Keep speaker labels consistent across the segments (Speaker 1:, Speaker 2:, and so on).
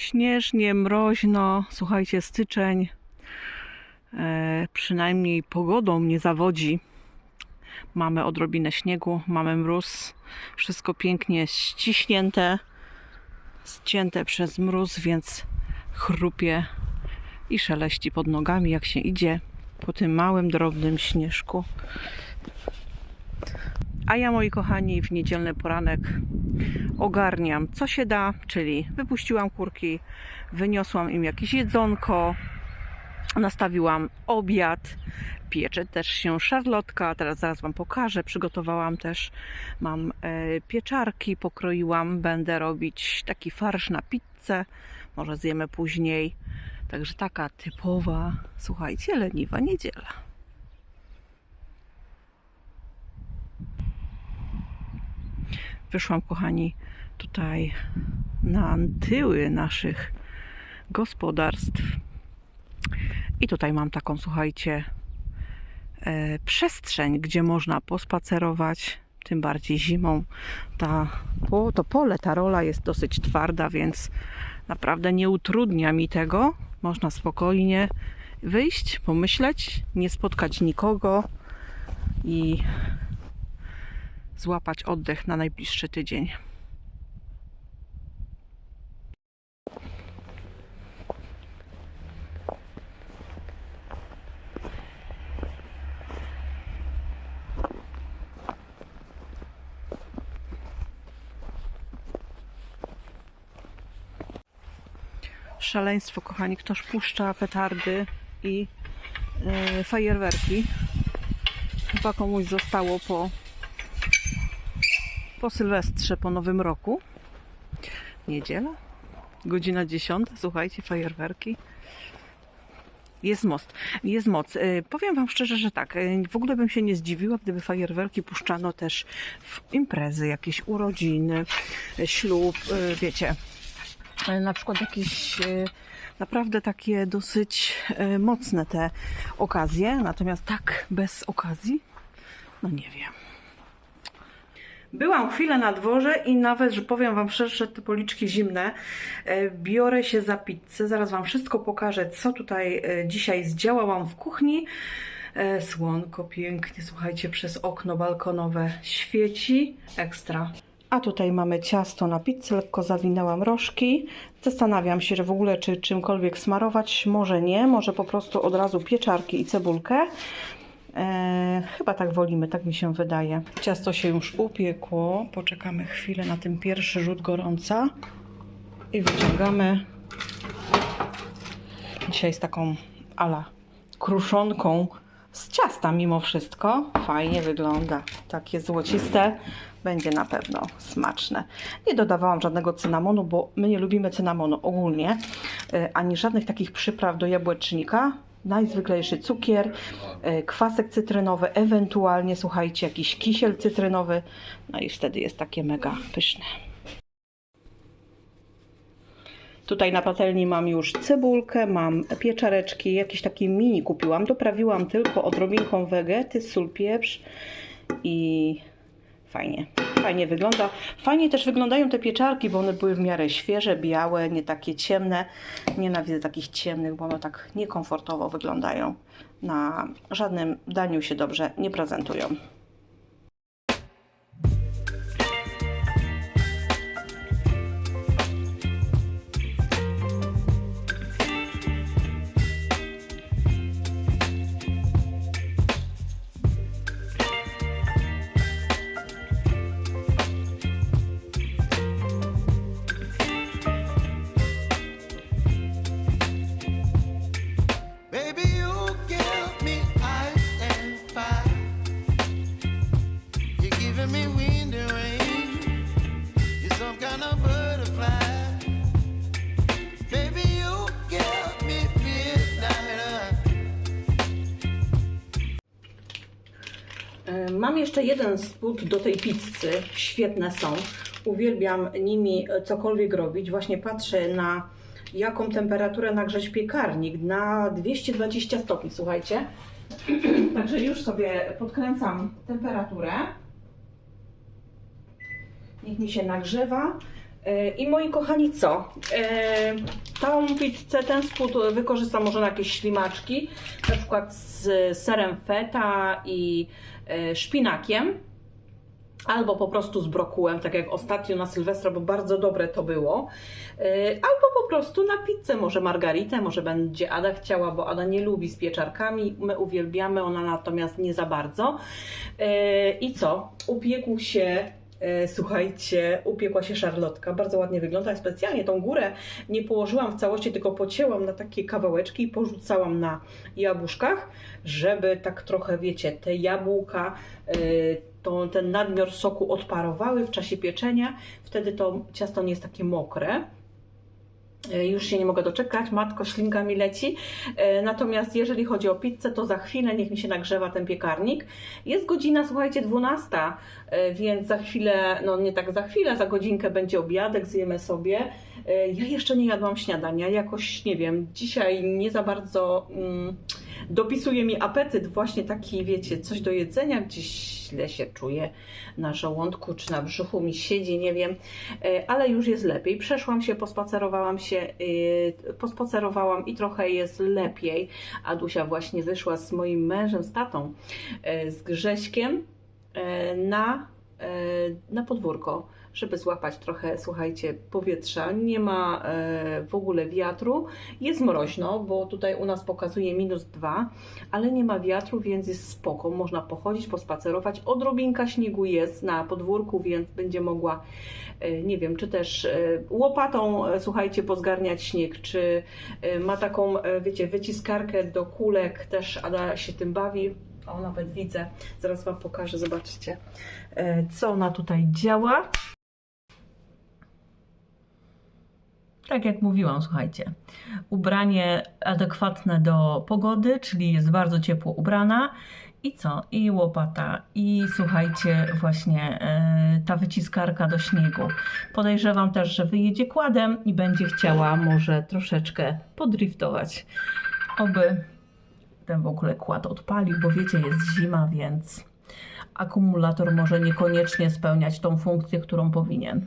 Speaker 1: Śnieżnie, mroźno. Słuchajcie, styczeń e, przynajmniej pogodą nie zawodzi. Mamy odrobinę śniegu, mamy mróz. Wszystko pięknie ściśnięte, ścięte przez mróz, więc chrupie i szeleści pod nogami, jak się idzie po tym małym, drobnym śnieżku. A ja, moi kochani, w niedzielny poranek ogarniam co się da, czyli wypuściłam kurki, wyniosłam im jakieś jedzonko, nastawiłam obiad, piecze też się szarlotka, teraz zaraz Wam pokażę, przygotowałam też, mam e, pieczarki, pokroiłam, będę robić taki farsz na pizzę, może zjemy później, także taka typowa, słuchajcie, leniwa niedziela. Wyszłam, kochani, tutaj na tyły naszych gospodarstw. I tutaj mam taką, słuchajcie, e, przestrzeń, gdzie można pospacerować, tym bardziej zimą. Ta, to pole, ta rola jest dosyć twarda, więc naprawdę nie utrudnia mi tego. Można spokojnie wyjść, pomyśleć, nie spotkać nikogo i złapać oddech na najbliższy tydzień. Szaleństwo, kochani, ktoś puszcza petardy i e, fajerwerki. Chyba komuś zostało po po Sylwestrze, po Nowym Roku. Niedziela, godzina 10. Słuchajcie, fajerwerki. Jest most, jest moc. E, Powiem Wam szczerze, że tak, e, w ogóle bym się nie zdziwiła, gdyby fajerwerki puszczano też w imprezy, jakieś urodziny, e, ślub, wiecie, na przykład jakieś e, naprawdę takie dosyć e, mocne te okazje, natomiast tak bez okazji, no nie wiem. Byłam chwilę na dworze i nawet, że powiem Wam szczerze, te policzki zimne, e, biorę się za pizzę. Zaraz Wam wszystko pokażę, co tutaj e, dzisiaj zdziałałam w kuchni. E, Słonko pięknie, słuchajcie, przez okno balkonowe świeci. Ekstra. A tutaj mamy ciasto na pizzę, lekko zawinęłam rożki. Zastanawiam się, że w ogóle czy czymkolwiek smarować, może nie, może po prostu od razu pieczarki i cebulkę. E, chyba tak wolimy, tak mi się wydaje. Ciasto się już upiekło. Poczekamy chwilę na ten pierwszy rzut gorąca i wyciągamy. Dzisiaj z taką ala kruszonką z ciasta mimo wszystko. Fajnie wygląda. Takie złociste. Będzie na pewno smaczne. Nie dodawałam żadnego cynamonu, bo my nie lubimy cynamonu ogólnie, e, ani żadnych takich przypraw do jabłecznika najzwyklejszy cukier, e, kwasek cytrynowy, ewentualnie, słuchajcie, jakiś kisiel cytrynowy, no i wtedy jest takie mega pyszne. Tutaj na patelni mam już cebulkę, mam pieczareczki, jakieś takie mini kupiłam, doprawiłam tylko odrobinką wegety, sól, pieprz i fajnie, fajnie wygląda. Fajnie też wyglądają te pieczarki, bo one były w miarę świeże, białe, nie takie ciemne. Nienawidzę takich ciemnych, bo one tak niekomfortowo wyglądają. Na żadnym daniu się dobrze nie prezentują. Mam jeszcze jeden spód do tej pizzy. Świetne są. Uwielbiam nimi cokolwiek robić. Właśnie patrzę na jaką temperaturę nagrzeć piekarnik. Na 220 stopni, słuchajcie. Także już sobie podkręcam temperaturę. Niech mi się nagrzewa. E, I moi kochani, co? E, Tą pizzę, ten spód wykorzystam może na jakieś ślimaczki, na przykład z serem feta i e, szpinakiem. Albo po prostu z brokułem, tak jak ostatnio na Sylwestra, bo bardzo dobre to było. Albo po prostu na pizzę, może margaritę, może będzie Ada chciała, bo Ada nie lubi z pieczarkami. My uwielbiamy, ona natomiast nie za bardzo. I co? Upiekł się. Yy, Słuchajcie, upiekła się szarlotka, bardzo ładnie wygląda. Specjalnie tą górę nie położyłam w całości, tylko pocięłam na takie kawałeczki i porzucałam na jabłuszkach, żeby tak trochę, wiecie, te jabłka, yy, to, ten nadmiar soku odparowały w czasie pieczenia. Wtedy to ciasto nie jest takie mokre. E, Już się nie mogę doczekać, matko, ślinka mi leci. E, Natomiast jeżeli chodzi o pizzę, to za chwilę niech mi się nagrzewa ten piekarnik. Jest godzina, słuchajcie, 12, e, więc za chwilę, no nie tak za chwilę, za godzinkę będzie obiadek, zjemy sobie. Ja jeszcze nie jadłam śniadania, jakoś nie wiem, dzisiaj nie za bardzo mm, dopisuje mi apetyt, właśnie taki, wiecie, coś do jedzenia, gdzieś źle się czuję na żołądku czy na brzuchu mi siedzi, nie wiem, E, ale już jest lepiej. Przeszłam się, pospacerowałam się, e, pospacerowałam i trochę jest lepiej. Adusia właśnie wyszła z moim mężem, z tatą, e, z Grześkiem na, na podwórko, żeby złapać trochę, słuchajcie, powietrza. Nie ma e, w ogóle wiatru. Jest mroźno, bo tutaj u nas pokazuje minus dwa, ale nie ma wiatru, więc jest spoko. Można pochodzić, pospacerować. Odrobinka śniegu jest na podwórku, więc będzie mogła, e, nie wiem, czy też e, łopatą, e, słuchajcie, pozgarniać śnieg, czy e, ma taką, e, wiecie, wyciskarkę do kulek, też Ada się tym bawi. O, nawet widzę. Zaraz Wam pokażę, zobaczcie, e, co ona tutaj działa.
Speaker 2: Tak jak mówiłam, słuchajcie, ubranie adekwatne do pogody, czyli jest bardzo ciepło ubrana. I co? I łopata, i słuchajcie, właśnie e, ta wyciskarka do śniegu. Podejrzewam też, że wyjedzie kładem i będzie chciała może troszeczkę podriftować. Oby ten w ogóle kład odpalił, bo wiecie, jest zima, więc akumulator może niekoniecznie spełniać tą funkcję, którą powinien.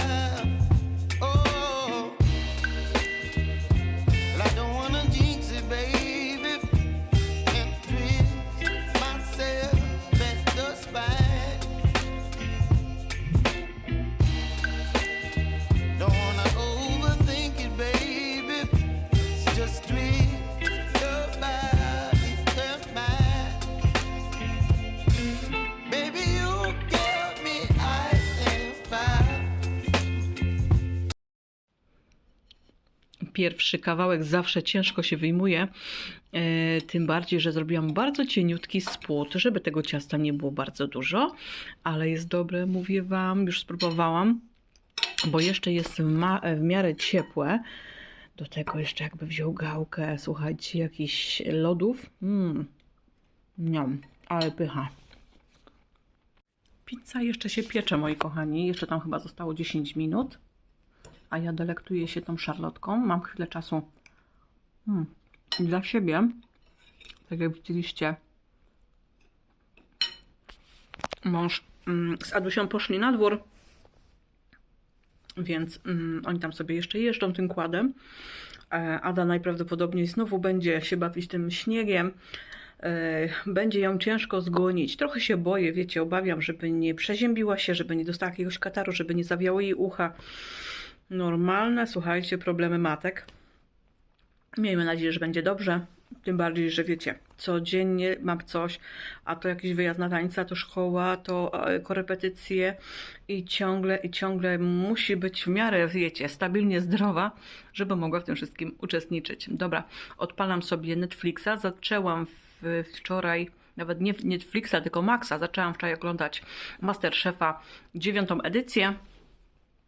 Speaker 1: Pierwszy kawałek zawsze ciężko się wyjmuje, e, tym bardziej, że zrobiłam bardzo cieniutki spód, żeby tego ciasta nie było bardzo dużo, ale jest dobre, mówię Wam, już spróbowałam, bo jeszcze jest w, miarę ciepłe. Do tego jeszcze jakby wziął gałkę, słuchajcie, jakichś lodów. Mmm, niam, ale pycha. Pizza jeszcze się piecze, moi kochani. Jeszcze tam chyba zostało 10 minut a ja delektuję się tą szarlotką. Mam chwilę czasu mm, dla siebie. Tak jak widzieliście, mąż mm, z Adusią poszli na dwór, więc mm, oni tam sobie jeszcze jeżdżą tym kładem. E, Ada najprawdopodobniej znowu będzie się bawić tym śniegiem. E, Będzie ją ciężko zgonić. Trochę się boję, wiecie, obawiam, żeby nie przeziębiła się, żeby nie dostała jakiegoś kataru, żeby nie zawiało jej ucha. Normalne, słuchajcie, problemy matek. Miejmy nadzieję, że będzie dobrze. Tym bardziej, że wiecie, codziennie mam coś, a to jakiś wyjazd na tańca, to szkoła, to e, korepetycje i ciągle, i ciągle musi być w miarę, wiecie, stabilnie zdrowa, żeby mogła w tym wszystkim uczestniczyć. Dobra, odpalam sobie Netflixa. Zaczęłam wczoraj, nawet nie Netflixa, tylko Maxa, zaczęłam wczoraj oglądać Masterchefa dziewiątą edycję.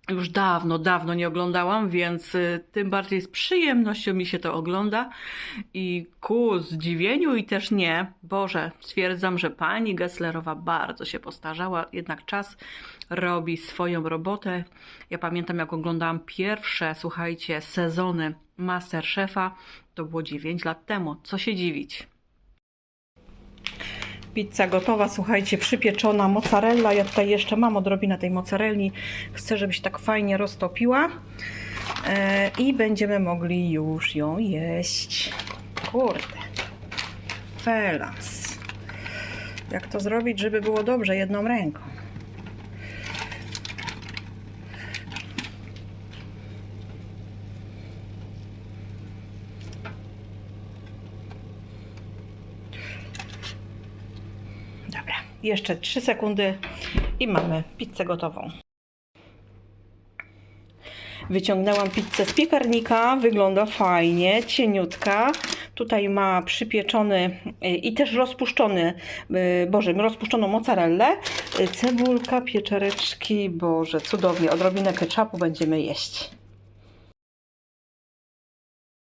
Speaker 1: Już dawno, dawno nie oglądałam, więc y, tym bardziej z przyjemnością mi się to ogląda. I ku zdziwieniu i też nie, Boże, stwierdzam, że pani Gesslerowa bardzo się postarzała, jednak czas robi swoją robotę. Ja pamiętam, jak oglądałam pierwsze, słuchajcie, sezony Masterchefa, to było 9 lat temu. Co się dziwić? Pizza gotowa, słuchajcie, przypieczona mozzarella. Ja tutaj jeszcze mam odrobinę tej mozzarelli. Chcę, żeby się tak fajnie roztopiła. E, I będziemy mogli już ją jeść. Kurde. Felas. Jak to zrobić, żeby było dobrze jedną ręką? Dobra, jeszcze 3 sekundy i mamy pizzę gotową. Wyciągnęłam pizzę z piekarnika, wygląda fajnie, cieniutka. Tutaj ma przypieczony y, i też rozpuszczony, y, boże, rozpuszczoną mozzarellę, y, cebulka, pieczareczki, boże, cudownie, odrobinę ketchupu będziemy jeść.